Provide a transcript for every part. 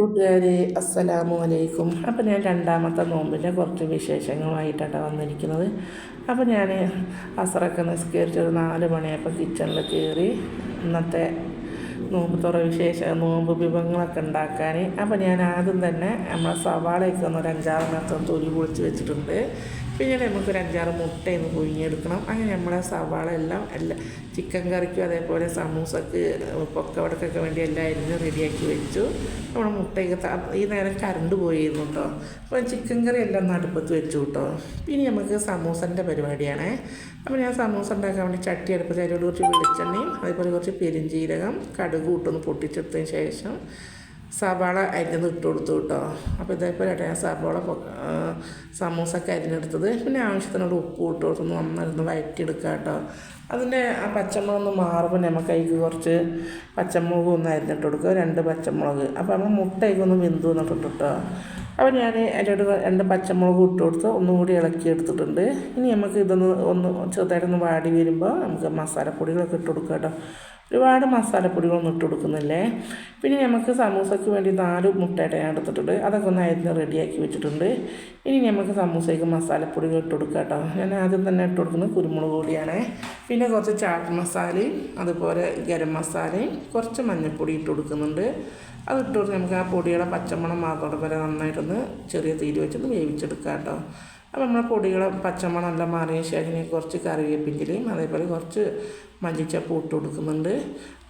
കൂട്ടുകാരെ അസ്സലാമു അലൈക്കും. അപ്പോൾ ഞാൻ രണ്ടാമത്തെ നോമ്പിന്റെ കുറച്ച് വിശേഷങ്ങളുമായിട്ടാണ് വന്നിരിക്കുന്നത്. അപ്പോൾ ഞാൻ അസറൊക്കെ നിസ്കരിച്ചൊരു നാല് മണിയപ്പോൾ കിച്ചണിൽ കയറി ഇന്നത്തെ നോമ്പ് തുറ വിശേഷ നോമ്പ് വിഭവങ്ങളൊക്കെ ഉണ്ടാക്കാൻ അപ്പോൾ ഞാൻ ആദ്യം തന്നെ നമ്മളെ സവാളയൊക്കെ ഒന്ന് ഒരു അഞ്ചാറിനകത്ത് തൊലി പൊളിച്ച് വെച്ചിട്ടുണ്ട്. പിന്നെ നമുക്കൊരു അഞ്ചാറ് മുട്ടയൊന്ന് പുഴുങ്ങിയെടുക്കണം. അങ്ങനെ നമ്മളെ സവാള എല്ലാം എല്ലാം ചിക്കൻ കറിക്കും അതേപോലെ സമൂസക്ക് പൊക്കവടക്കൊക്കെ വേണ്ടി എല്ലാം അരിഞ്ഞ് റെഡിയാക്കി വെച്ചു. നമ്മുടെ മുട്ടയൊക്കെ ഈ നേരം കറണ്ട് പോയിരുന്നു കേട്ടോ അപ്പോൾ ചിക്കൻ കറി എല്ലാം നടുപ്പത്ത് വെച്ചു കേട്ടോ ഇനി നമുക്ക് സമൂസന്റെ പരിപാടിയാണേ. അപ്പോൾ ഞാൻ സമൂസ ഉണ്ടാക്കാൻ വേണ്ടി ചട്ടി അടുപ്പത്ത് അതിലോട്ട് കുറച്ച് വെളിച്ചെണ്ണയും അതേപോലെ കുറച്ച് പെരിഞ്ചീരകം കടുക് കൂട്ടൊന്ന് പൊട്ടിച്ചെടുത്തതിന് ശേഷം സവാള അരിഞ്ഞത് ഇട്ട് കൊടുത്തു കേട്ടോ. അപ്പോൾ ഇതേപോലെ ഞാൻ സവാള സമൂസൊക്കെ അരിഞ്ഞെടുത്തത്. പിന്നെ ആവശ്യത്തിനുള്ള ഉപ്പ് ഇട്ട് കൊടുത്ത് നന്നായിരുന്നു വഴറ്റിയെടുക്കുക കേട്ടോ. അതിന്റെ ആ പച്ചമുളക് ഒന്ന് മാറുമ്പോൾ നമുക്ക് അതിക്ക് കുറച്ച് പച്ചമുളക് ഒന്ന് അരിഞ്ഞിട്ട് കൊടുക്കുക. രണ്ട് പച്ചമുളക്. അപ്പോൾ നമ്മൾ മുട്ടയ്ക്ക് ഒന്ന് ബിന്ദു വന്നിട്ടുണ്ട് കേട്ടോ. അപ്പോൾ ഞാൻ അതിന്റെ രണ്ട് പച്ചമുളക് ഇട്ട് കൊടുത്ത് ഒന്നും കൂടി ഇളക്കി എടുത്തിട്ടുണ്ട്. ഇനി നമുക്ക് ഇതൊന്ന് ഒന്ന് ചെറുതായിട്ടൊന്ന് വാടി വരുമ്പോൾ നമുക്ക് മസാലപ്പൊടികളൊക്കെ ഇട്ട് കൊടുക്കാം കേട്ടോ. ഒരുപാട് മസാലപ്പൊടികളൊന്നും ഇട്ട് കൊടുക്കുന്നില്ലേ? പിന്നെ നമുക്ക് സമൂസയ്ക്ക് വേണ്ടി നാല് മുട്ടയുടെ ഞാൻ എടുത്തിട്ടുണ്ട്. അതൊക്കെ ഒന്ന് അരിഞ്ഞ് റെഡിയാക്കി വെച്ചിട്ടുണ്ട്. ഇനി നമുക്ക് സമൂസയ്ക്ക് മസാലപ്പൊടികൾ ഇട്ട് കൊടുക്കാം കേട്ടോ. ഞാൻ ആദ്യം തന്നെ ഇട്ട് കൊടുക്കുന്നത് കുരുമുളക് പൊടിയാണ്. പിന്നെ കുറച്ച് ചാട്ട് മസാലയും അതുപോലെ ഗരം മസാലയും കുറച്ച് മഞ്ഞൾപ്പൊടി ഇട്ട് കൊടുക്കുന്നുണ്ട്. അത് ഇട്ട് കൊടുത്ത് നമുക്ക് ആ പൊടിയുടെ പച്ചമണം മാത്രം വരെ നന്നായിട്ടൊന്ന് ചെറിയ തീര് വെച്ചൊന്ന് വേവിച്ചെടുക്കാം കേട്ടോ. അപ്പോൾ നമ്മൾ പൊടികൾ പച്ചമണം എല്ലാം മാറിയ ശേഷം കുറച്ച് കറിവേപ്പിന്റെയും അതേപോലെ കുറച്ച് മല്ലിച്ചപ്പ് ഇട്ട് കൊടുക്കുന്നുണ്ട്.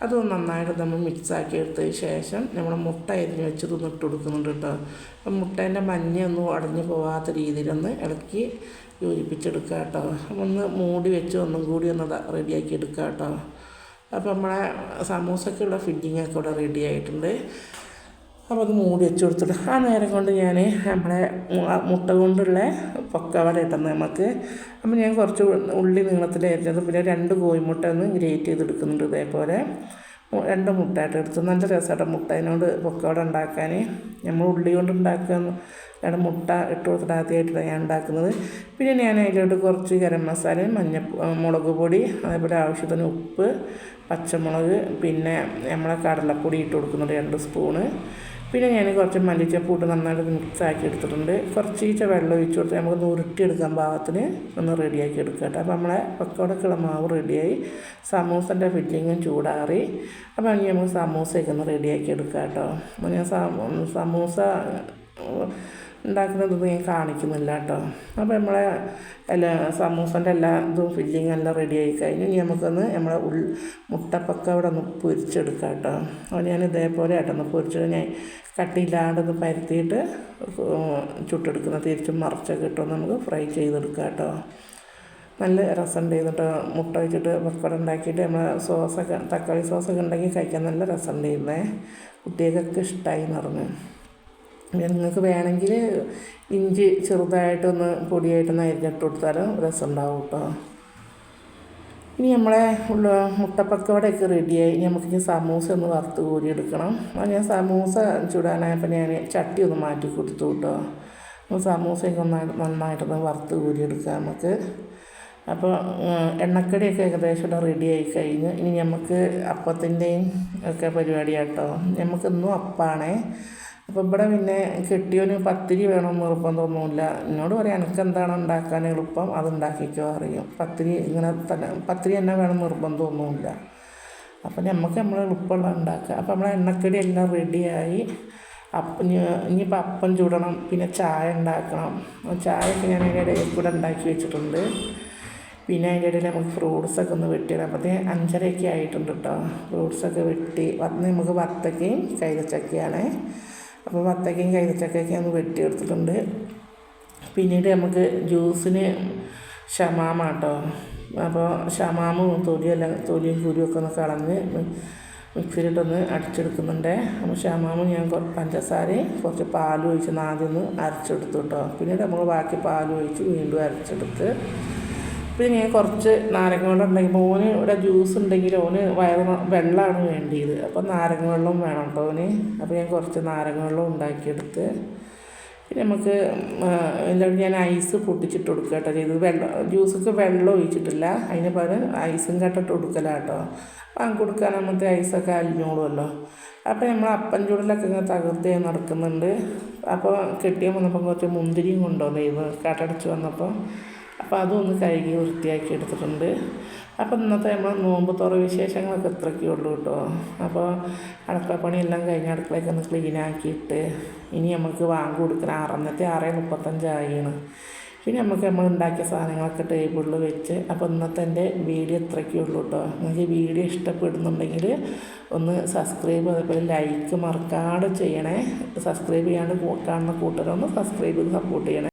അത് നന്നായിട്ട് നമ്മൾ മിക്സാക്കി എടുത്തതിന് ശേഷം നമ്മൾ മുട്ട അരിഞ്ഞ് വെച്ചതൊന്ന് ഇട്ട് കൊടുക്കുന്നുണ്ട് കേട്ടോ. അപ്പം മുട്ടേന്റെ മഞ്ഞ ഒന്നും അടഞ്ഞു പോകാത്ത രീതിയിലൊന്ന് ഇളക്കി യോജിപ്പിച്ചെടുക്കുക കേട്ടോ. ഒന്ന് മൂടി വെച്ച് ഒന്നും കൂടി ഒന്ന് റെഡിയാക്കി എടുക്കുക കേട്ടോ. അപ്പോൾ നമ്മളെ സമൂസക്കുള്ള ഫില്ലിംഗ് ഒക്കെ ഇവിടെ റെഡി ആയിട്ടുണ്ട്. അപ്പോൾ അത് മൂടി വെച്ച് കൊടുത്തിട്ട് ആ നേരം കൊണ്ട് ഞാൻ നമ്മളെ മുട്ട കൊണ്ടുള്ള പൊക്കവട ഇട്ടത് നമുക്ക് അപ്പം ഞാൻ കുറച്ച് ഉള്ളി നീളത്തിൽ അരിഞ്ഞത്. പിന്നെ രണ്ട് കോഴിമുട്ട ഒന്ന് ഗ്രേറ്റ് ചെയ്തെടുക്കുന്നുണ്ട് ഇതേപോലെ. രണ്ട് മുട്ടയായിട്ട് എടുത്ത് നല്ല രസമായിട്ട് മുട്ടേനോട് പൊക്കവട ഉണ്ടാക്കാൻ നമ്മൾ ഉള്ളി കൊണ്ട് ഉണ്ടാക്കുക രണ്ട് മുട്ട ഇട്ട് കൊടുത്തിട്ട് ആദ്യമായിട്ടാണ് ഞാൻ ഉണ്ടാക്കുന്നത്. പിന്നെ ഞാൻ അതിലോട്ട് കുറച്ച് ഗരം മസാലയും മഞ്ഞ മുളക് പൊടി അതേപോലെ ആവശ്യത്തിന് ഉപ്പ് പച്ചമുളക് പിന്നെ നമ്മളെ കടലപ്പൊടി ഇട്ട് കൊടുക്കുന്നുണ്ട് രണ്ട് സ്പൂണ്. പിന്നെ ഞാൻ കുറച്ച് മല്ലിച്ചപ്പൂട്ട് നന്നായിട്ട് മിക്സ് ആക്കി എടുത്തിട്ടുണ്ട്. കുറച്ച് ഈച്ച വെള്ളം ഒഴിച്ച് കൊടുത്ത് നമുക്ക് ഉരുട്ടിയെടുക്കാൻ പാകത്തിന്. ഒന്ന് റെഡിയാക്കി എടുക്കുക കേട്ടോ. അപ്പോൾ നമ്മളെ പക്കോടക്കുള്ള മാവ് റെഡിയായി. സമൂസന്റെ ഫില്ലിങ്ങും ചൂടാറി. അപ്പോൾ ഇനി നമുക്ക് സമൂസയൊക്കെ ഒന്ന് റെഡിയാക്കി എടുക്കാം കേട്ടോ. അപ്പോൾ ഞാൻ സമൂസ ഉണ്ടാക്കുന്നത് ഞാൻ കാണിക്കുന്നില്ല കേട്ടോ അപ്പോൾ നമ്മളെ എല്ലാ സമൂസന്റെ എല്ലാ ഇതും ഫില്ലിങ് എല്ലാം റെഡി ആയി കഴിഞ്ഞു ഇനി നമുക്കൊന്ന് നമ്മളെ ഉൾ മുട്ടപ്പൊക്കെ അവിടെ ഒന്ന് പൊരിച്ചെടുക്കാം കേട്ടോ അപ്പോൾ ഞാൻ ഇതേപോലെ ആയിട്ടൊന്ന് പൊരിച്ച് ഞാൻ കട്ടിയില്ലാണ്ട് ഒന്ന് പരത്തിയിട്ട് ചുട്ടെടുക്കുന്ന തിരിച്ചും മറിച്ചൊക്കെ ഇട്ടൊന്ന് നമുക്ക് ഫ്രൈ ചെയ്തെടുക്കാം കേട്ടോ നല്ല രസമുണ്ട് എന്നിട്ട് മുട്ട വെച്ചിട്ട് പപ്പടം ഉണ്ടാക്കിയിട്ട് നമ്മൾ സോസൊക്കെ തക്കാളി സോസൊക്കെ ഉണ്ടെങ്കിൽ കഴിക്കാൻ നല്ല രസമുണ്ടായിരുന്നേ കുട്ടികൾക്കൊക്കെ ഇഷ്ടമായി എന്ന് പറഞ്ഞു. നിങ്ങൾക്ക് വേണമെങ്കിൽ ഇഞ്ചി ചെറുതായിട്ടൊന്ന് പൊടിയായിട്ടൊന്ന് അരിഞ്ഞിട്ട് കൊടുത്താലും രസമുണ്ടാവും കേട്ടോ ഇനി നമ്മളെ ഉള്ള മുട്ടപ്പക്കവടയൊക്കെ റെഡിയായി. ഇനി നമുക്ക് ഇനി സമൂസ ഒന്ന് വറുത്ത് കോരിയെടുക്കണം അപ്പോൾ ഞാൻ സമൂസ ചുടാനായപ്പോൾ ഞാൻ ചട്ടി ഒന്ന് മാറ്റി കൊടുത്തു കേട്ടോ അപ്പോൾ സമൂസയൊക്കെ നന്നായിട്ട് നന്നായിട്ടൊന്ന് വറുത്ത് എടുക്കാം നമുക്ക്. അപ്പോൾ എണ്ണക്കടിയൊക്കെ ഏകദേശം ഇവിടെ റെഡി ആയി കഴിഞ്ഞ്. ഇനി നമുക്ക് അപ്പത്തിന്റെയും ഒക്കെ പരിപാടിയാട്ടോ. നമുക്കിന്നും അപ്പാണേ. അപ്പോൾ ഇവിടെ പിന്നെ കെട്ടിയോന് പത്തിരി വേണം നിർബന്ധമൊന്നുമില്ല എന്നോട് പറയാം എനിക്ക് എന്താണ് ഉണ്ടാക്കാൻ എളുപ്പം? അത് ഉണ്ടാക്കിക്കോ അറിയും പത്തിരി ഇങ്ങനെ തന്നെ പത്തിരി തന്നെ വേണം നിർബന്ധമൊന്നുമില്ല അപ്പം നമുക്ക് നമ്മൾ എളുപ്പമുള്ള ഉണ്ടാക്കുക അപ്പം നമ്മളെ എണ്ണക്കടി എല്ലാം റെഡിയായി. അപ്പം ഇനിയിപ്പം അപ്പം ചൂടണം പിന്നെ ചായ ഉണ്ടാക്കണം. ചായ ചായയൊക്കെ ഞാൻ അതിന്റെ ഇടയിൽ കൂടെ ഉണ്ടാക്കി വെച്ചിട്ടുണ്ട്. പിന്നെ അതിന്റെ ഇടയിൽ നമുക്ക് ഫ്രൂട്ട്സൊക്കെ ഒന്ന് വെട്ടിയിടാം. അപ്പോഴത്തേ അഞ്ചരയൊക്കെ ആയിട്ടുണ്ട് കേട്ടോ ഫ്രൂട്ട്സൊക്കെ വെട്ടി വന്ന് നമുക്ക് വത്തക്കയും കൈതച്ചക്കയാണ് അപ്പോൾ വത്തക്കയും കൈതച്ചക്കയൊക്കെ ഒന്ന് വെട്ടിയെടുത്തിട്ടുണ്ട്. പിന്നീട് നമുക്ക് ജ്യൂസിന് ഷമാമ അപ്പോൾ ഷമാമും തൊലിയെല്ലാം തൊലിയും കുരുവൊക്കെ ഒന്ന് കളഞ്ഞ് മിക്സിയിലിട്ടൊന്ന് അടിച്ചെടുക്കുന്നുണ്ട്. അപ്പോൾ ഷമാമ് ഞാൻ പഞ്ചസാരയും കുറച്ച് പാലും ഒഴിച്ച് ആദ്യം ഒന്ന് അരച്ചെടുത്തു കേട്ടോ. പിന്നീട് നമ്മൾ ബാക്കി പാലും ഒഴിച്ച് വീണ്ടും അരച്ചെടുത്ത് പിന്നെ ഞാൻ കുറച്ച് നാരങ്ങ വെള്ളം ഉണ്ടെങ്കിൽ മോന് ഇവിടെ ജ്യൂസ് ഉണ്ടെങ്കിൽ ഓന് വയറ് വെള്ളമാണ് വേണ്ടിയത്. അപ്പോൾ നാരങ്ങ വെള്ളം വേണം കേട്ടോ ഓന്. അപ്പോൾ ഞാൻ കുറച്ച് നാരങ്ങ വെള്ളം ഉണ്ടാക്കിയെടുത്ത് പിന്നെ നമുക്ക് എന്താണ് ഞാൻ ഐസ് പൊട്ടിച്ചിട്ട് കൊടുക്കുക കേട്ടോ ചെയ്ത് വെള്ളം ജ്യൂസൊക്കെ വെള്ളം ഒഴിച്ചിട്ടില്ല. അതിന് പകരം ഐസും കട്ടിട്ട് അങ്ങ് കൊടുക്കാൻ കൊടുക്കാനാകുമ്പോഴത്തെ ഐസൊക്കെ അലിഞ്ഞോളുമല്ലോ. അപ്പോൾ നമ്മൾ അപ്പം ചൂടിലൊക്കെ ഇങ്ങനെ തകർത്ത് നടക്കുന്നുണ്ട്. അപ്പോൾ കെട്ടിയാൽ വന്നപ്പോൾ കുറച്ച് മുന്തിരിയും കൊണ്ടുവന്നു കട്ടടച്ച് വന്നപ്പോൾ അപ്പോൾ അതൊന്ന് കഴുകി വൃത്തിയാക്കി എടുത്തിട്ടുണ്ട്. അപ്പോൾ ഇന്നത്തെ നമ്മൾ നോമ്പ് തുറ വിശേഷങ്ങളൊക്കെ ഇത്രയൊക്കെ ഉള്ളൂ കേട്ടോ. അപ്പോൾ അടുക്കളപ്പണിയെല്ലാം കഴിഞ്ഞ് അടുക്കളയൊക്കെ ഒന്ന് ക്ലീനാക്കിയിട്ട് ഇനി നമുക്ക് വാങ്ങി കൊടുക്കണം. ആറന്നത്തെ ആറ് മുപ്പത്തഞ്ചായിരുന്നു പിന്നെ നമുക്ക് നമ്മൾ ഉണ്ടാക്കിയ സാധനങ്ങളൊക്കെ ടേബിളിൽ വെച്ച് അപ്പോൾ ഇന്നത്തെ എന്റെ വീഡിയോ ഇത്രയൊക്കെ ഉള്ളൂ കേട്ടോ. നിങ്ങൾക്ക് വീഡിയോ ഇഷ്ടപ്പെടുന്നുണ്ടെങ്കിൽ ഒന്ന് സബ്സ്ക്രൈബ് അതേപോലെ ലൈക്ക് മറക്കാതെ ചെയ്യണേ. സബ്സ്ക്രൈബ് ചെയ്യാണ്ട് കാണുന്ന കൂട്ടരൊന്ന് സബ്സ്ക്രൈബ് ചെയ്ത് സപ്പോർട്ട് ചെയ്യണേ.